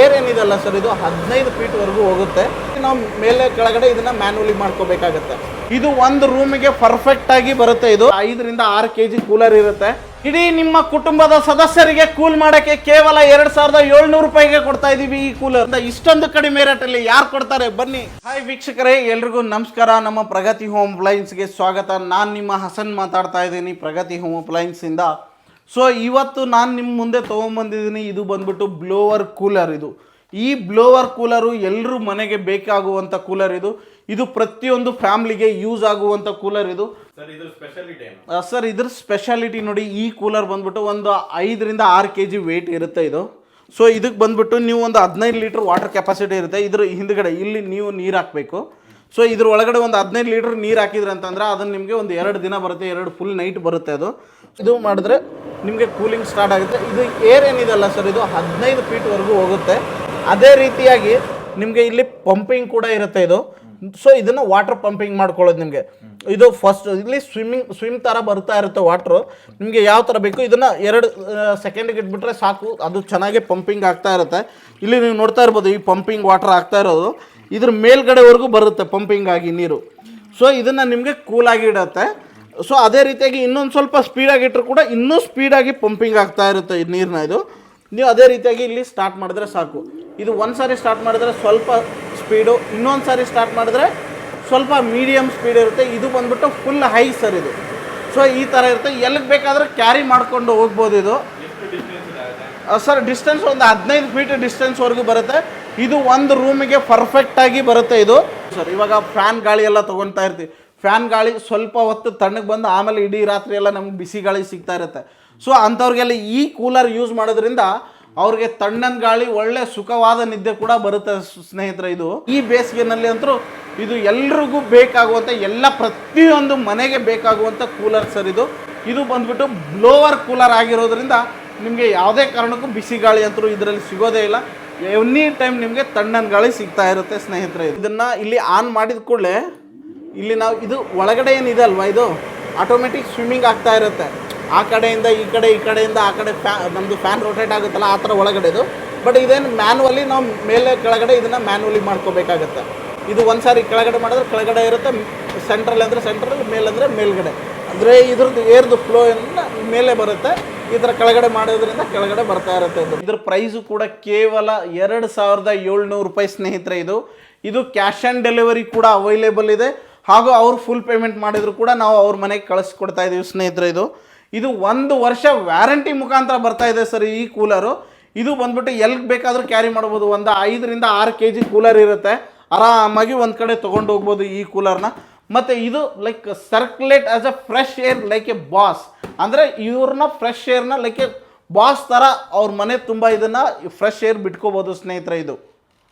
Air ಏನಿದೆಲ್ಲ sir? ಇದು ಹದಿನೈದು ಫೀಟ್ ವರೆಗೂ ಹೋಗುತ್ತೆ. ನಾವು ಮೇಲೆ ಕೆಳಗಡೆ ಇದನ್ನ ಮ್ಯಾನ್ಯಲಿ ಮಾಡ್ಕೋಬೇಕಾಗತ್ತೆ. ಇದು ಒಂದು ರೂಮಿಗೆ ಪರ್ಫೆಕ್ಟ್ ಆಗಿ ಬರುತ್ತೆ ಇದು. ಐದರಿಂದ ಆರು ಕೆ ಜಿ ಕೂಲರ್ ಇರುತ್ತೆ. ಇಡೀ ನಿಮ್ಮ ಕುಟುಂಬದ ಸದಸ್ಯರಿಗೆ ಕೂಲ್ ಮಾಡಕ್ಕೆ ಕೇವಲ ಎರಡ್ ಸಾವಿರದ ಏಳ್ನೂರು ರೂಪಾಯಿಗೆ ಕೊಡ್ತಾ ಇದೀವಿ ಈ ಕೂಲರ್ ಇಷ್ಟೊಂದು ಕಡಿಮೆ ರೇಟ್ ಅಲ್ಲಿ ಯಾರು ಕೊಡ್ತಾರೆ? ಬನ್ನಿ. ಹಾಯ್ ವೀಕ್ಷಕರೇ, ಎಲ್ರಿಗೂ ನಮಸ್ಕಾರ. ನಮ್ಮ ಪ್ರಗತಿ ಹೋಮ್ ಅಪ್ಲೈನ್ಸ್ಗೆ ಸ್ವಾಗತ. ನಾನು ನಿಮ್ಮ ಹಸನ್ ಮಾತಾಡ್ತಾ ಇದ್ದೀನಿ. ಪ್ರಗತಿ ಹೋಮ್ ಅಪ್ಲೈನ್ಸ್ ಇಂದ ಸೊ ಇವತ್ತು ನಾನು ನಿಮ್ಮ ಮುಂದೆ ತೊಗೊಂಬಂದಿದ್ದೀನಿ. ಇದು ಬಂದ್ಬಿಟ್ಟು ಬ್ಲೋವರ್ ಕೂಲರ್ ಇದು. ಈ ಬ್ಲೋವರ್ ಕೂಲರು ಎಲ್ಲರೂ ಮನೆಗೆ ಬೇಕಾಗುವಂಥ ಕೂಲರ್ ಇದು. ಇದು ಪ್ರತಿಯೊಂದು ಫ್ಯಾಮ್ಲಿಗೆ ಯೂಸ್ ಆಗುವಂಥ ಕೂಲರ್ ಇದು. ಸರ್ ಇದ್ರ ಸ್ಪೆಷಾಲಿಟಿ ಸರ್ ಇದ್ರ ಸ್ಪೆಷಾಲಿಟಿ ನೋಡಿ ಈ ಕೂಲರ್ ಬಂದ್ಬಿಟ್ಟು ಒಂದು ಐದರಿಂದ ಆರು ಕೆ ಜಿ ವೆಯ್ಟ್ ಇರುತ್ತೆ ಇದು. ಸೊ ಇದಕ್ಕೆ ಬಂದ್ಬಿಟ್ಟು ನೀವು ಒಂದು ಹದಿನೈದು ಲೀಟ್ರ್ ವಾಟರ್ ಕೆಪಾಸಿಟಿ ಇರುತ್ತೆ. ಇದ್ರ ಹಿಂದ್ಗಡೆ ಇಲ್ಲಿ ನೀವು ನೀರು ಹಾಕಬೇಕು. ಸೊ ಇದ್ರ ಒಳಗಡೆ ಒಂದು ಹದಿನೈದು ಲೀಟ್ರ್ ನೀರು ಹಾಕಿದ್ರೆ ಅಂತಂದ್ರೆ ಅದನ್ನು ನಿಮಗೆ ಒಂದು ಎರಡು ದಿನ ಬರುತ್ತೆ, ಎರಡು ಫುಲ್ ನೈಟ್ ಬರುತ್ತೆ ಅದು. ಇದು ಮಾಡಿದ್ರೆ ನಿಮಗೆ ಕೂಲಿಂಗ್ ಸ್ಟಾರ್ಟ್ ಆಗುತ್ತೆ. ಇದು ಏರ್ ಏನಿದೆಲ್ಲ ಸರ್ ಇದು ಹದಿನೈದು ಫೀಟ್ವರೆಗೂ ಹೋಗುತ್ತೆ. ಅದೇ ರೀತಿಯಾಗಿ ನಿಮಗೆ ಇಲ್ಲಿ ಪಂಪಿಂಗ್ ಕೂಡ ಇರುತ್ತೆ ಇದು. ಸೊ ಇದನ್ನು ವಾಟರ್ ಪಂಪಿಂಗ್ ಮಾಡ್ಕೊಳ್ಳೋದು ನಿಮಗೆ. ಇದು ಫಸ್ಟ್ ಇಲ್ಲಿ ಸ್ವಿಮ್ಮಿಂಗ್ ಸ್ವಿಮ್ ಥರ ಬರ್ತಾ ಇರುತ್ತೆ ವಾಟ್ರು ನಿಮಗೆ ಯಾವ ಥರ ಬೇಕು, ಇದನ್ನು ಎರಡು ಸೆಕೆಂಡಿಗೆ ಇಟ್ಬಿಟ್ರೆ ಸಾಕು. ಅದು ಚೆನ್ನಾಗಿ ಪಂಪಿಂಗ್ ಆಗ್ತಾ ಇರುತ್ತೆ. ಇಲ್ಲಿ ನೀವು ನೋಡ್ತಾ ಇರ್ಬೋದು ಈ ಪಂಪಿಂಗ್ ವಾಟರ್ ಆಗ್ತಾ ಇರೋದು. ಇದ್ರ ಮೇಲ್ಗಡೆವರೆಗೂ ಬರುತ್ತೆ ಪಂಪಿಂಗ್ ಆಗಿ ನೀರು. ಸೊ ಇದನ್ನು ನಿಮಗೆ ಕೂಲಾಗಿ ಇಡುತ್ತೆ. ಸೊ ಅದೇ ರೀತಿಯಾಗಿ ಇನ್ನೊಂದು ಸ್ವಲ್ಪ ಸ್ಪೀಡಾಗಿ ಇಟ್ಟರು ಕೂಡ ಇನ್ನೂ ಸ್ಪೀಡಾಗಿ ಪಂಪಿಂಗ್ ಆಗ್ತಾ ಇರುತ್ತೆ ಈ ನೀರನ್ನ ಇದು. ನೀವು ಅದೇ ರೀತಿಯಾಗಿ ಇಲ್ಲಿ ಸ್ಟಾರ್ಟ್ ಮಾಡಿದ್ರೆ ಸಾಕು. ಇದು ಒಂದು ಸಾರಿ ಸ್ಟಾರ್ಟ್ ಮಾಡಿದ್ರೆ ಸ್ವಲ್ಪ ಸ್ಪೀಡು ಇನ್ನೊಂದು ಸಾರಿ ಸ್ಟಾರ್ಟ್ ಮಾಡಿದ್ರೆ ಸ್ವಲ್ಪ ಮೀಡಿಯಮ್ ಸ್ಪೀಡ್ ಇರುತ್ತೆ. ಇದು ಬಂದ್ಬಿಟ್ಟು ಫುಲ್ ಹೈ ಸರ್ ಇದು. ಸೊ ಈ ಥರ ಇರುತ್ತೆ. ಎಲ್ಲಿಗೆ ಬೇಕಾದ್ರೆ ಕ್ಯಾರಿ ಮಾಡ್ಕೊಂಡು ಹೋಗ್ಬೋದು ಇದು. ಸರ್ ಡಿಸ್ಟೆನ್ಸ್ ಒಂದು ಹದಿನೈದು ಫೀಟ್ ಡಿಸ್ಟೆನ್ಸ್ವರೆಗೂ ಬರುತ್ತೆ. ಇದು ಒಂದು ರೂಮಿಗೆ ಪರ್ಫೆಕ್ಟಾಗಿ ಬರುತ್ತೆ ಇದು. ಸರ್, ಇವಾಗ ಫ್ಯಾನ್ ಗಾಳಿ ಎಲ್ಲ ತೊಗೊತಾ ಇರ್ತೀವಿ. ಫ್ಯಾನ್ ಗಾಳಿ ಸ್ವಲ್ಪ ಹೊತ್ತು ತಣ್ಣಗೆ ಬಂದು ಆಮೇಲೆ ಇಡೀ ರಾತ್ರಿ ಎಲ್ಲ ನಮ್ಗೆ ಬಿಸಿ ಗಾಳಿ ಸಿಗ್ತಾ ಇರುತ್ತೆ. ಸೊ ಅಂಥವ್ರಿಗೆಲ್ಲ ಈ ಕೂಲರ್ ಯೂಸ್ ಮಾಡೋದ್ರಿಂದ ಅವ್ರಿಗೆ ತಣ್ಣನ ಗಾಳಿ, ಒಳ್ಳೆ ಸುಖವಾದ ನಿದ್ದೆ ಕೂಡ ಬರುತ್ತೆ ಸ್ನೇಹಿತರೆ ಇದು. ಈ ಬೇಸಿಗೆನಲ್ಲಿ ಅಂತೂ ಇದು ಎಲ್ರಿಗೂ ಬೇಕಾಗುವಂಥ ಎಲ್ಲ ಪ್ರತಿಯೊಂದು ಮನೆಗೆ ಬೇಕಾಗುವಂಥ ಕೂಲರ್ ಸರ್ ಇದು. ಇದು ಬಂದ್ಬಿಟ್ಟು ಬ್ಲೋವರ್ ಕೂಲರ್ ಆಗಿರೋದ್ರಿಂದ ನಿಮಗೆ ಯಾವುದೇ ಕಾರಣಕ್ಕೂ ಬಿಸಿ ಗಾಳಿ ಅಂತೂ ಇದರಲ್ಲಿ ಸಿಗೋದೇ ಇಲ್ಲ. ಎನಿ ಟೈಮ್ ನಿಮಗೆ ತಣ್ಣನ ಗಾಳಿ ಸಿಗ್ತಾ ಇರುತ್ತೆ ಸ್ನೇಹಿತರೆ. ಇದನ್ನು ಇಲ್ಲಿ ಆನ್ ಮಾಡಿದ ಕೂಡಲೇ ಇಲ್ಲಿ ನಾವು ಇದು ಒಳಗಡೆ ಏನಿದೆ ಅಲ್ವಾ ಇದು? ಆಟೋಮೆಟಿಕ್ ಸ್ವಿಮ್ಮಿಂಗ್ ಆಗ್ತಾ ಇರುತ್ತೆ. ಆ ಕಡೆಯಿಂದ ಈ ಕಡೆ, ಈ ಕಡೆಯಿಂದ ಆ ಕಡೆ ಫ್ಯಾ ನಮ್ಮದು ಫ್ಯಾನ್ ರೊಟೇಟ್ ಆಗುತ್ತಲ್ಲ, ಆ ಥರ ಒಳಗಡೆದು ಬಟ್ ಇದೇನು ಮ್ಯಾನ್ವಲಿ ನಾವು ಮೇಲೆ, ಕೆಳಗಡೆ ಇದನ್ನು ಮ್ಯಾನ್ವಲಿ ಮಾಡ್ಕೋಬೇಕಾಗತ್ತೆ. ಇದು ಒಂದು ಸಾರಿ ಕೆಳಗಡೆ ಮಾಡಿದ್ರೆ ಕೆಳಗಡೆ ಇರುತ್ತೆ ಸೆಂಟ್ರಲ್ ಅಂದರೆ ಸೆಂಟ್ರಲ್ ಮೇಲಂದರೆ ಮೇಲ್ಗಡೆ. ಅಂದರೆ ಇದ್ರದ್ದು ಏರ್ದು ಫ್ಲೋ ಮೇಲೆ ಬರುತ್ತೆ. ಈ ಥರ ಕೆಳಗಡೆ ಮಾಡೋದ್ರಿಂದ ಕೆಳಗಡೆ ಬರ್ತಾ ಇರುತ್ತೆ ಇದು ಇದ್ರ ಪ್ರೈಸು ಕೂಡ ಕೇವಲ ಎರಡು ಸಾವಿರದ ಏಳ್ನೂರು ರೂಪಾಯಿ ಸ್ನೇಹಿತರೆ ಇದು. ಇದು ಕ್ಯಾಶ್ ಆನ್ ಡೆಲಿವರಿ ಕೂಡ ಅವೈಲೇಬಲ್ ಇದೆ. ಹಾಗೂ ಅವ್ರು ಫುಲ್ ಪೇಮೆಂಟ್ ಮಾಡಿದ್ರು ಕೂಡ ನಾವು ಅವ್ರ ಮನೆಗೆ ಕಳಿಸ್ಕೊಡ್ತಾ ಇದೀವಿ ಸ್ನೇಹಿತರೆ ಇದು. ಇದು ಒಂದು ವರ್ಷ ವ್ಯಾರಂಟಿ ಮುಖಾಂತರ ಬರ್ತಾ ಇದೆ ಸರ್ ಈ ಕೂಲರು ಇದು ಬಂದ್ಬಿಟ್ಟು ಎಲ್ಲಿ ಬೇಕಾದರೂ ಕ್ಯಾರಿ ಮಾಡ್ಬೋದು. ಒಂದು ಐದರಿಂದ ಆರು ಕೆ ಜಿ ಕೂಲರ್ ಇರುತ್ತೆ. ಆರಾಮಾಗಿ ಒಂದು ಕಡೆ ತೊಗೊಂಡು ಹೋಗ್ಬೋದು ಈ ಕೂಲರ್ನ ಮತ್ತು ಇದು like circulate as a fresh air like a boss ಅಂದರೆ ಇವ್ರನ್ನ ಫ್ರೆಶ್ ಏರ್ನ ಲೈಕ್ ಬಾಸ್ ಥರ ಅವ್ರ ಮನೆ ತುಂಬ ಇದನ್ನು ಫ್ರೆಶ್ ಏರ್ ಬಿಟ್ಕೋಬೋದು ಸ್ನೇಹಿತರೆ ಇದು.